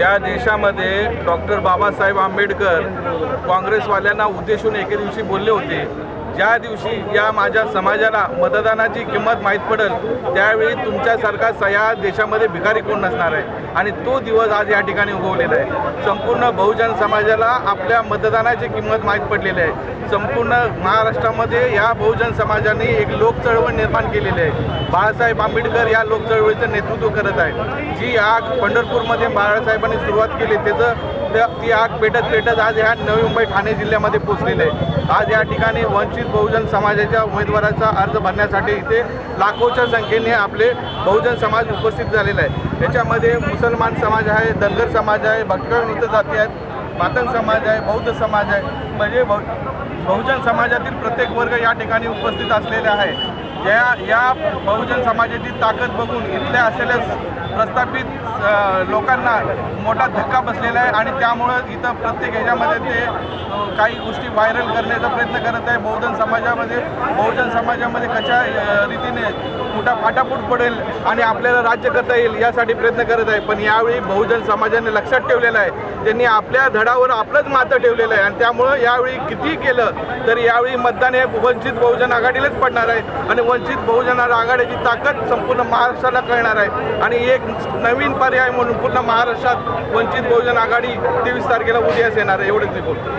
या देशामध्ये डॉक्टर बाबासाहेब आंबेडकर काँग्रेसवाल्यांना उद्देशून एके दिवशी बोलले होते. ज्या दिवशी या माझ्या समाजाला मतदानाची किंमत माहीत पडेल त्यावेळी तुमच्यासारखा सया देशामध्ये भिकारी कोण नसणार आहे? आणि तो दिवस आज या ठिकाणी उगवलेला आहे. संपूर्ण बहुजन समाजाला आपल्या मतदानाची किंमत माहीत पडलेली आहे. संपूर्ण महाराष्ट्रामध्ये या बहुजन समाजाने एक लोकचळवळ निर्माण केलेली आहे. बाळासाहेब आंबेडकर या लोकचळवळीचं नेतृत्व करत आहे जी आग पंढरपूरमध्ये बाळासाहेबांनी सुरुवात केली त्याचं ती आग पेटत पेटत आज ह्या नवी मुंबई ठाणे जिल्ह्यामध्ये पोचलेली आहे. आज या ठिकाणी वंचित बहुजन समाजाच्या उमेदवाराचा अर्ज भरण्यासाठी इथे लाखोच्या संख्येने आपले बहुजन समाज उपस्थित झालेला आहे. याच्यामध्ये मुसलमान समाज आहे धनगर समाज आहे भटकळ नृत्य जाती आहेत मातंग समाज आहे बौद्ध समाज आहे. म्हणजे बहु बहुजन समाजातील प्रत्येक वर्ग या ठिकाणी उपस्थित असलेला आहे. या या बहुजन समाजाची ताकद बघून इथल्या असलेल्या प्रस्थापित लोकांना मोठा धक्का बसलेला आहे आणि त्यामुळं इथं प्रत्येक ह्याच्यामध्ये ते काही गोष्टी व्हायरल करण्याचा प्रयत्न करत आहे. बहुजन समाजामध्ये बहुजन समाजामध्ये कशा रीतीने मोठा फाटाफूट पडेल आणि आपल्याला राज्य करता येईल यासाठी प्रयत्न करत आहे. पण यावेळी बहुजन समाजाने लक्षात ठेवलेलं आहे. त्यांनी आपल्या धडावर आपलंच मातं ठेवलेलं आहे आणि त्यामुळं यावेळी कितीही केलं तरी यावेळी मतदान हे वंचित बहुजन आघाडीलाच पडणार आहे आणि वंचित बहुजन आघाडीची ताकद संपूर्ण महाराष्ट्राला कळणार आहे. आणि एक नवीन पर्याय म्हणून पूर्ण महाराष्ट्रात वंचित बहुजन आघाडी तेवीस तारखेला उदयास येणार आहे. एवढेच मी बोलतो.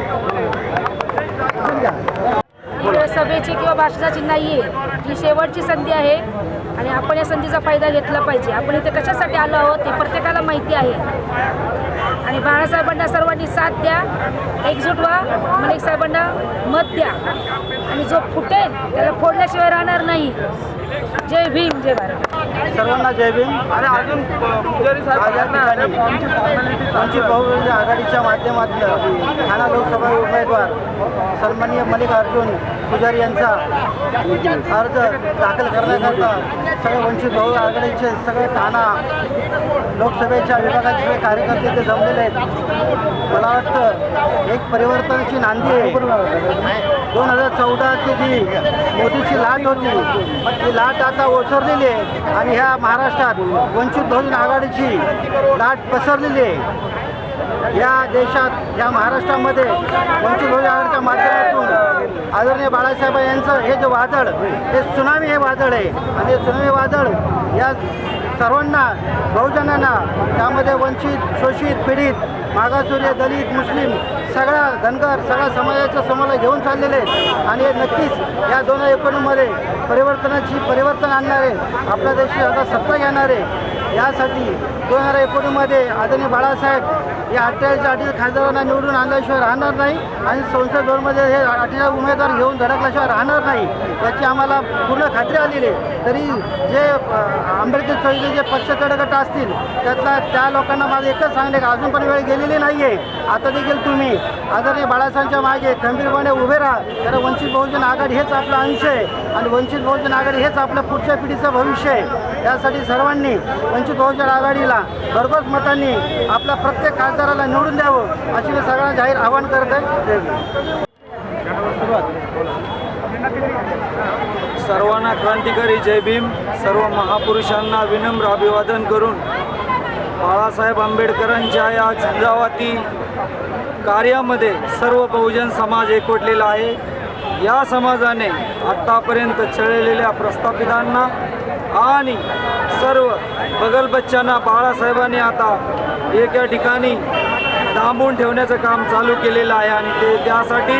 सभेची किंवा भाषणाची नाही आहे ही शेवटची संधी आहे आणि आपण या संधीचा फायदा घेतला पाहिजे. आपण इथे कशासाठी आलो आहोत हे प्रत्येकाला माहिती आहे. आणि बाळासाहेबांना सर्वांनी साथ द्या एकजूट व्हा मलिक साहेबांना मत द्या. आणि जो फुटेल त्याला फोडल्याशिवाय राहणार नाही. जय भीम जय भारत. सर्वांना जय भीम. आणि अजून वंचित बहुजन आघाडीच्या माध्यमातून ठाणा लोकसभा उमेदवार सन्माननीय मल्लिकार्जुन पुजारी यांचा अर्ज दाखल करण्याकरता सगळे वंचित बहुजन आघाडीचे सगळे ठाणा लोकसभेच्या विभागाचे सगळे कार्यकर्ते ते जमलेले आहेत. मला वाटतं एक परिवर्तनाची नांदी आहे. दोन हजार चौदाची जी मोदीची लाट होती ती लाट आता ओसरलेली आहे आणि ह्या महाराष्ट्रात वंचित बहुजन आघाडीची लाट पसरलेली आहे. या देशात या महाराष्ट्रामध्ये वंचित बहुजन आघाडीच्या माध्यमातून आदरणीय बाळासाहेब यांचं हे जे वादळ हे सुनामी हे वादळ आहे. आणि हे सुनामी वादळ या सर्वांना बहुजनांना त्यामध्ये वंचित शोषित पीडित मागासवर्य दलित मुस्लिम सगळ्या धनगर सगळ्या समाजाच्या समोर घेऊन चाललेले आहेत. आणि हे नक्कीच या दोन हजार एकोणीसमध्ये परिवर्तनाची परिवर्तन आणणारे आपल्या देशी आता सत्ता घेणारे यासाठी दोन हजार एकोणीसमध्ये आदरणीय बाळासाहेब या अठ्ठेचाळीस खासदारांना निवडून आणल्याशिवाय राहणार नाही आणि संसद दोनमध्ये हे अठ्ठेचाळीस उमेदवार घेऊन धडकल्याशिवाय राहणार नाही. याची आम्हाला पूर्ण खात्री आलेली आहे. तरी जे आंबेडकर चळवळीचे जे पक्षाकडे असतील त्यातला त्या लोकांना माझं एकच सांगणे की अजून पण वेळ गेलेली नाही आहे आता देखील तुम्ही आदरणीय बाळासाहेबांच्या मागे खंबीरपणे उभे राहा. कारण वंचित बहुजन आघाडी हेच आपला अंश आहे आणि वंचित बहुजन आघाडी हेच आपल्या पुढच्या पिढीचं भविष्य आहे. यासाठी सर्वांनी वंचित बहुजन आघाडीला भरघोस मतांनी आपल्या प्रत्येक खासदाराला निवडून द्यावं अशी मी सगळ्यांना जाहीर आवाहन करत आहे. सर्वांना क्रांतिकारी जय भीम. सर्व महापुरुषांना विनम्र अभिवादन करून बाळासाहेब आंबेडकरांच्या या झंझावाती कार्यामध्ये सर्व बहुजन समाज एकवटलेला आहे. या समाजाने आत्तापर्यंत छळलेल्या प्रस्थापितांना आणि सर्व बगल बच्च्यांना बाळासाहेबांनी आता एका ठिकाणी डांबून ठेवण्याचं काम चालू केलेलं आहे आणि ते त्यासाठी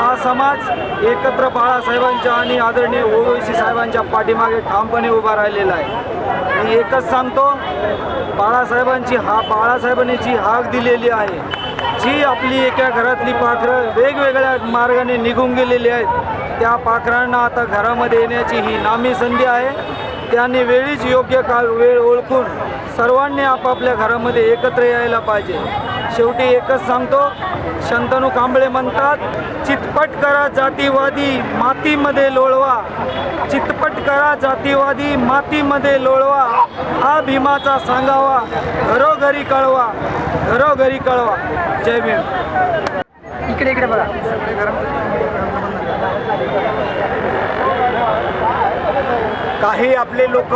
हा समाज एकत्र बाळासाहेबांच्या आणि आदरणीय ओवैसी साहेबांच्या पाठीमागे ठामपणे उभा राहिलेला आहे. मी एकच सांगतो बाळासाहेबांची हा बाळासाहेबांनी जी हाक दिलेली आहे जी आपली एका घरातली पाखरं वेगवेगळ्या मार्गाने निघून गेलेली आहेत त्या पाखरांना आता घरामध्ये येण्याची ही नामी संधी आहे. त्यांनी वेळीच योग्य काळ वेळ ओळखून सर्वांनी आपापल्या घरामध्ये एकत्र यायला पाहिजे. शेवटी एकच सांगतो शंतनू कांबळे म्हणतात चितपट करा जातीवादी मातीमध्ये लोळवा. चितपट करा जातीवादी मातीमध्ये लोळवा. हा भीमाचा सांगावा घरोघरी कळवा घरोघरी कळवा. जय भीम. इकडे इकडे बघा. काही आपले लोक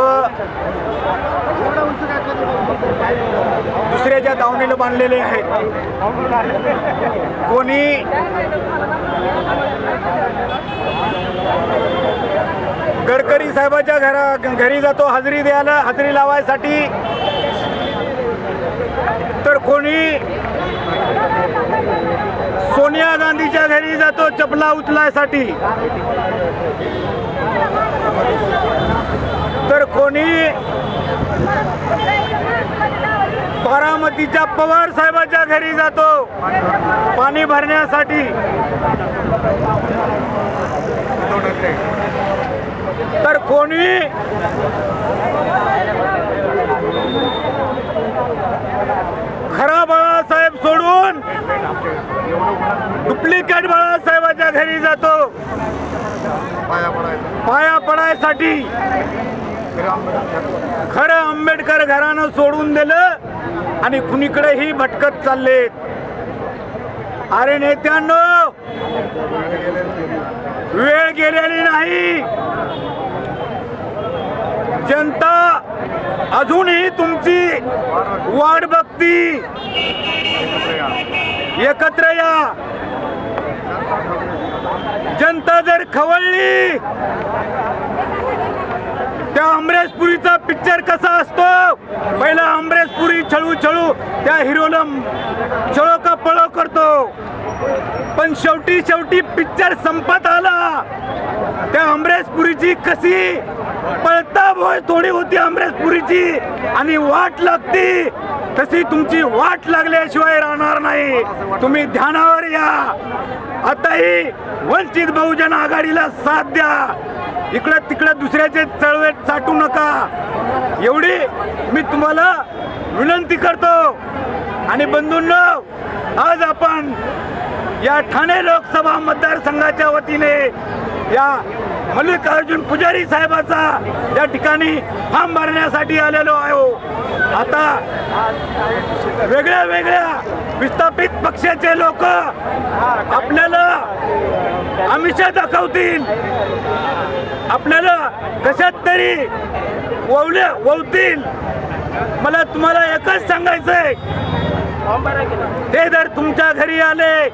दुसऱ्याच्या दावणीला बांधलेले आहेत. कोणी गडकरी साहेबाच्या घरा घरी जातो हजेरी द्यायला हजेरी लावायसाठी. तर कोणी सोनिया गांधीच्या घरी जातो चपला उचलायसाठी. तर कोणी बारामतीच्या पवार साहेबाच्या घरी जातो पाणी भरण्यासाठी. तर कोणी खरा बाळासाहेब सोडून डुप्लिकेट बाळासाहेबाच्या घरी जातो. पाया पडायसाठी खरं आंबेडकर. घरानं सोडून दिलं आणि कुणीकडेही भटकत चाललेत अरे नेत्यांनो वेळ गेलेली नाही. जनता अजूनही तुमची वाट बघती. एकत्र या. जनता जर खवळली त्या अमरेशपुरीचा पिक्चर कसा असतो? पहिला अमरेशपुरी छळू छळू त्या हिरोला छळो का पळो करतो. पण शेवटी शेवटी पिक्चर संपत आला. त्या अमरेशपुरीची कशी पळता भोय थोडी होती अमरेशपुरीची आणि वाट लागती. तशी तुमची वाट लागल्याशिवाय राहणार नाही. तुम्ही ध्यानावर या. आताही वंचित बहुजन आघाडीला साथ द्या. इकडं तिकडं दुसऱ्याचे चळवे चाटू नका. एवढी मी तुम्हाला विनंती करतो. आणि बंधूंनो आज आपण या ठाणे लोकसभा मतदारसंघाच्या वतीने या मल्लिकार्जुन पुजारी साहेबाचा या ठिकाणी फॉर्म भरण्यासाठी आलेलो आहो. आता वेगळ्या वेगळ्या विस्थापित पक्षाचे लोक आपल्याला आमिषा दाखवतील. आपल्याला कशात तरी ववल्या ववतील. मला तुम्हाला एकच सांगायचंय. ते जर तुमच्या घरी आले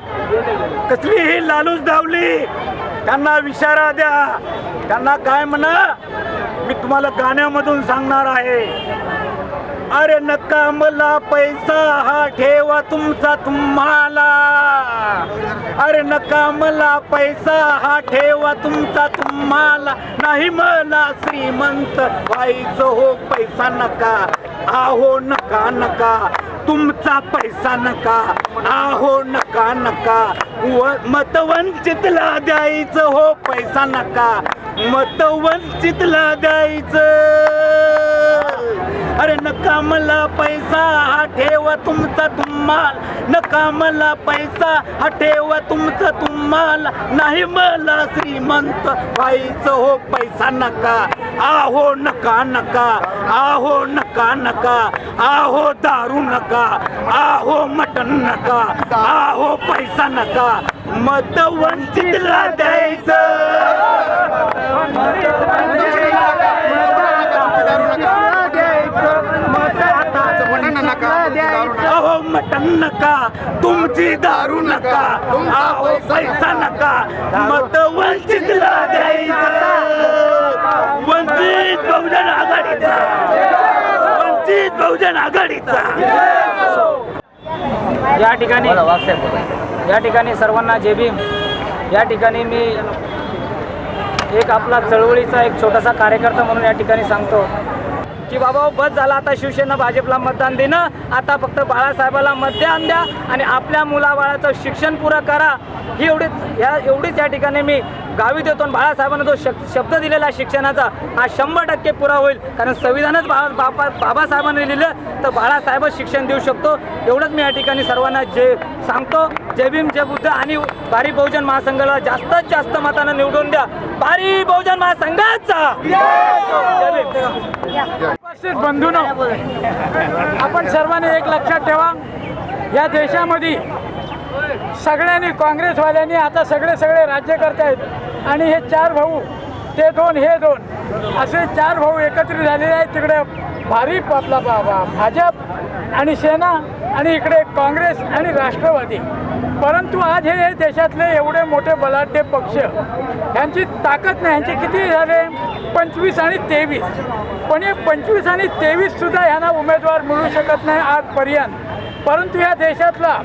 कसलीही लालूच धावली त्यांना विचारा द्या. त्यांना काय म्हणा मी तुम्हाला गाण्यामधून सांगणार आहे. अरे नका मला पैसा हा ठेवा तुमचा तुम्हाला. अरे नका मला पैसा हा ठेवा तुमचा तुम्हाला. नाही मला श्रीमंत व्हायचं हो पैसा नका. आहो नका नका. तुमचा पैसा नका. आहो नका नका. व मतवंचितला द्यायचं हो पैसा नका. मतवंचितला द्यायचं. अरे नका मला पैसा हा ठेवा तुमचा तुम्हाला. नका मला पैसा हा ठेवा तुमचा तुम्हाला. नाही मला श्रीमंत व्हायचं हो पैसा नका. आहो नका नका. आहो नका नका. आहो दारू नका. आहो मटन नका. आहो पैसा नका. मत वंचितला द्यायचं मटन नका तुमची दारू नका अहो पैसा नका. मत वंचितला द्यायचं वंचित बहुजन आघाडीचा. वंचित बहुजन आघाडीचा. या ठिकाणी या ठिकाणी सर्वांना जय भीम. या ठिकाणी मी एक आपला चळवळीचा एक छोटासा कार्यकर्ता म्हणून या ठिकाणी सांगतो. की बाबा बस झाला आता शिवसेना भाजपला मतदान देणं. आता फक्त बाळासाहेबाला मतदान द्या आणि आपल्या मुलाबाळाचं शिक्षण पुरं करा. ही एवढीच ह्या एवढीच या ठिकाणी मी गावी देतो आणि बाळासाहेबांना जो शब शब्द दिलेला आहे शिक्षणाचा हा शंभर टक्के पुरा होईल. कारण संविधानच बाळा बाबा बाबासाहेबांनी लिहिलं तर बाळासाहेबच शिक्षण देऊ शकतो. एवढंच मी या ठिकाणी सर्वांना जे सांगतो जय भीम जय बुद्ध आणि भारी बहुजन महासंघाला जास्तीत जास्त मतानं निवडून द्या. भारी बहुजन महासंघाचा! बंधून आपण सर्वांनी एक लक्षात ठेवा या देशामध्ये सगळ्यांनी काँग्रेसवाल्यांनी आता सगळे सगळे राज्य आहेत. आणि हे चार भाऊ ते दोन हे दोन. असे चार भाऊ एकत्रित झालेले आहेत. तिकडे भारी आपला बाबा भाजप आणि सेना आणि इकडे काँग्रेस आणि राष्ट्रवादी. परंतु आज हे देशातले एवढे मोठे बलाढ्य पक्ष ह्यांची ताकद नाही. ह्यांचे किती झाले? पंचवीस आणि तेवीस. पण हे पंचवीस आणि तेवीससुद्धा ह्यांना उमेदवार मिळू शकत नाही आजपर्यंत. परंतु या देशातला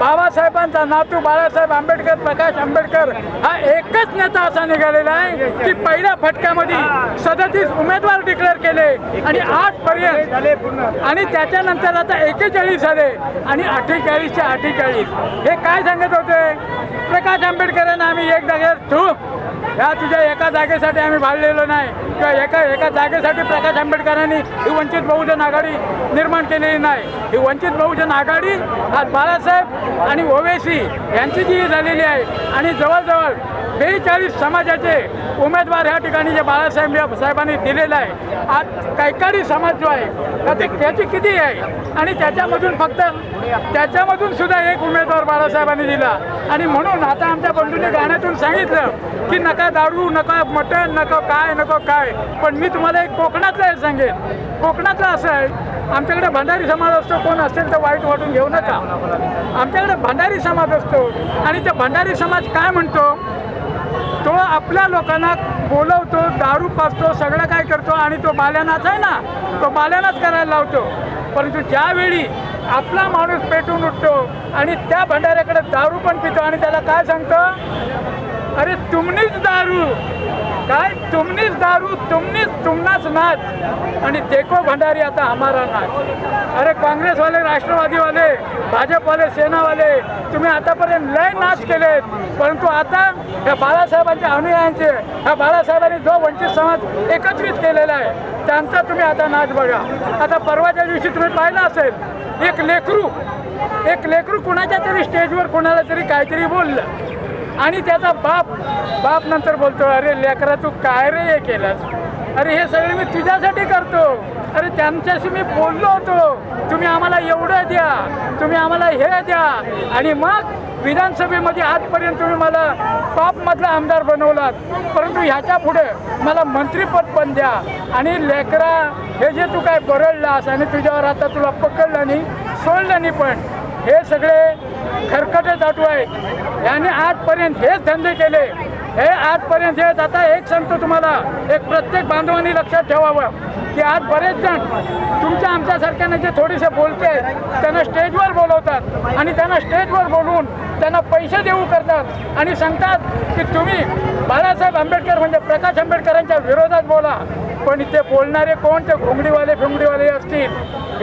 बाबासाहेबांचा नातू बाळासाहेब आंबेडकर प्रकाश आंबेडकर हा एकच नेता असा निघालेला आहे की पहिल्या फटक्यामध्ये सदतीस उमेदवार डिक्लेअर केले आणि आजपर्यंत आणि त्याच्यानंतर आता एकेचाळीस झाले आणि अठ्ठेचाळीसच्या अठ्ठेचाळीस. हे काय सांगत होते? प्रकाश आंबेडकरांना आम्ही एक जागेवर ठू ह्या तुझ्या एका जागेसाठी आम्ही भाडलेलो नाही. किंवा एका एका जागेसाठी प्रकाश आंबेडकरांनी ही वंचित बहुजन आघाडी निर्माण केलेली नाही. ही वंचित बहुजन आघाडी आज बाळासाहेब आणि ओवेसी यांची जी झालेली आहे आणि जवळजवळ बेचाळीस समाजाचे उमेदवार ह्या ठिकाणी जे बाळासाहेब साहेबांनी दिलेला आहे. आज कैकाडी समाज जो आहे त्याची त्याची किती आहे? आणि त्याच्यामधून फक्त त्याच्यामधून सुद्धा एक उमेदवार बाळासाहेबांनी दिला. आणि म्हणून आता आमच्या बंधूंनी गाण्यातून सांगितलं की नका दारू नका मटण नको काय नको काय. पण मी तुम्हाला एक कोकणातलं हे सांगेन. कोकणातलं असं आहे आमच्याकडे भंडारी समाज असतो कोण असेल तर वाईट वाटून घेऊ नका. आमच्याकडे भंडारी समाज असतो. आणि ते भंडारी समाज काय म्हणतो? तो आपल्या लोकांना बोलवतो दारू पाचतो सगळं काय करतो आणि तो बाल्यानाच आहे ना तो बाल्यानाच करायला लावतो. परंतु ज्यावेळी आपला माणूस पेटून उठतो आणि त्या भंडाऱ्याकडे दारू पण पितो आणि त्याला काय सांगतो? अरे तुमनीच दारू. काय? तुमनीच दारू तुमनीच तुमनाच नाच. आणि देखो भंडारी आता हमारा नाच. अरे काँग्रेसवाले राष्ट्रवादीवाले भाजपवाले सेनावाले तुम्ही आतापर्यंत लय नाच केलेत. परंतु आता ह्या बाळासाहेबांच्या अनुयायांचे ह्या बाळासाहेबांनी जो वंचित समाज एकत्रित केलेला आहे त्यांचा तुम्ही आता नाच बघा. आता परवाच्या दिवशी तुम्ही पाहिलं असेल एक लेकरू एक लेकरू कुणाच्या तरी स्टेजवर कुणाला तरी काहीतरी बोललं. आणि त्याचा बाप बाप नंतर बोलतो अरे लेकरा तू काय रे हे केलंस? अरे हे सगळे मी तुझ्यासाठी करतो. अरे त्यांच्याशी मी बोललो होतो. तुम्ही आम्हाला एवढं द्या. तुम्ही आम्हाला हे द्या. आणि मग विधानसभेमध्ये आजपर्यंत तुम्ही मला टॉपमधला आमदार बनवलात. परंतु ह्याच्या पुढे मला मंत्रीपद पण द्या. आणि लेकरा हे जे तू काय बरडलास आणि तुझ्यावर आता तुला पकडलं नाही सोडलं नाही पण हे सगळे खरकटे चाटू आहेत. याने आजपर्यंत हेच धंदे केले. हे आजपर्यंत हेच आता एक सांगतो तुम्हाला. एक प्रत्येक बांधवांनी लक्षात ठेवावं की आज बरेच जण तुमच्या आमच्यासारख्याने जे थोडेसे बोलते आहेत त्यांना स्टेजवर बोलवतात आणि त्यांना स्टेजवर बोलवून त्यांना पैसे देऊ करतात आणि सांगतात की तुम्ही बाळासाहेब आंबेडकर म्हणजे प्रकाश आंबेडकरांच्या विरोधात बोला. पण इथे बोलणारे कोण? ते घोंगडीवाले फिंगडीवाले असतील.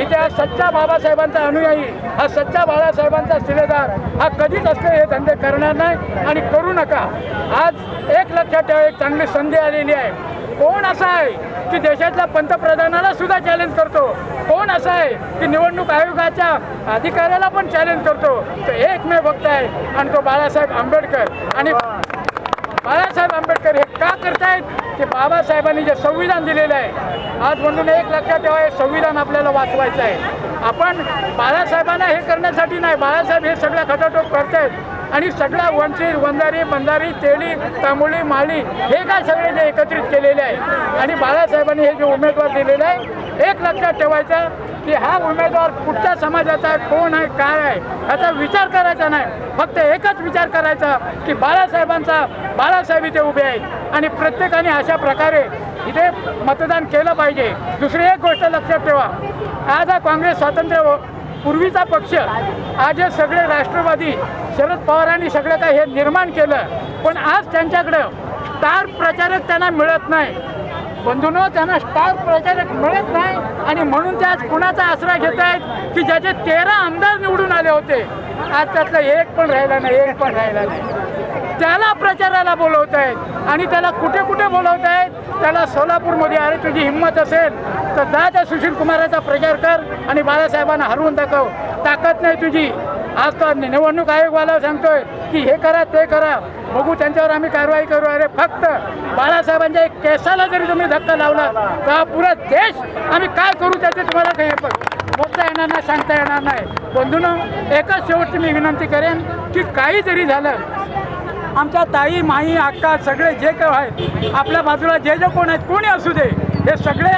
इथे हा सच्चा बाबासाहेबांचा अनुयायी हा सच्चा बाळासाहेबांचा शिलेदार हा कधीच असले हे धंदे करणार नाही आणि करू नका. आज एक लक्षात ठेवा एक चांगली संधी आलेली आहे. कोण असा आहे की देशातल्या पंतप्रधानाला सुद्धा चॅलेंज करतो? कोण असा आहे की निवडणूक आयोगाच्या अधिकाऱ्याला पण चॅलेंज करतो? तर एकमेव भक्त आहे आणि तो बाळासाहेब आंबेडकर. आणि बाळासाहेब आंबेडकर हे का करतायत? की बाबासाहेबांनी जे संविधान दिलेलं आहे आज म्हणून एक लक्षात ठेवा हे संविधान आपल्याला वाचवायचं आहे. आपण बाळासाहेबांना हे करण्यासाठी नाही बाळासाहेब हे सगळं खटाटोप करतायत. आणि सगळ्या वंचित वंजारी बंजारी तेली तांबोळी माळी हे काय सगळे जे एकत्रित केलेले आहे? आणि बाळासाहेबांनी हे जे उमेदवार दिलेले आहे एक लक्षात ठेवायचं की हा उमेदवार कुठच्या समाजाचा आहे कोण आहे काय आहे ह्याचा विचार करायचा नाही. फक्त एकच विचार करायचा की बाळासाहेबांचा बाळासाहेब इथे उभे आहेत. आणि प्रत्येकाने अशा प्रकारे इथे मतदान केलं पाहिजे. दुसरी एक गोष्ट लक्षात ठेवा. आज हा काँग्रेस स्वातंत्र्य व- पूर्वीचा पक्ष आज हे सगळे राष्ट्रवादी शरद पवारांनी सगळं काही हे निर्माण केलं. पण आज त्यांच्याकडं तार प्रचारक त्यांना मिळत नाही. बंधूनो त्यांना स्टार प्रचारक मिळत नाही आणि म्हणून ते आज कुणाचा आसरा घेत आहेत की ज्याचे तेरा आमदार निवडून आले होते? आज त्यातला एक पण राहिला नाही एक पण राहिला नाही. त्याला प्रचाराला बोलवत आहेत आणि त्याला कुठे कुठे बोलवत आहेत? त्याला सोलापूरमध्ये अरे तुझी हिंमत असेल तर जा त्या सुशील कुमाराचा प्रचार कर आणि बाळासाहेबांना हरवून दाखव. ताकद नाही तुझी. आज तर निवडणूक आयोगवाला सांगतोय की हे करा ते करा. बघू त्यांच्यावर आम्ही कारवाई करू. अरे फक्त बाळासाहेबांच्या एक केसाला जरी तुम्ही धक्का लावला तर हा पुरा देश आम्ही काय करू त्याचे तुम्हाला काही बोलता येणार नाही सांगता येणार नाही. बंधून एकच शेवटची मी विनंती करेन की काही जरी झालं आमच्या ताई माई अक्का सगळे जे काय आहेत आपल्या बाजूला जे जे कोण आहेत कोणी असू दे हे सगळे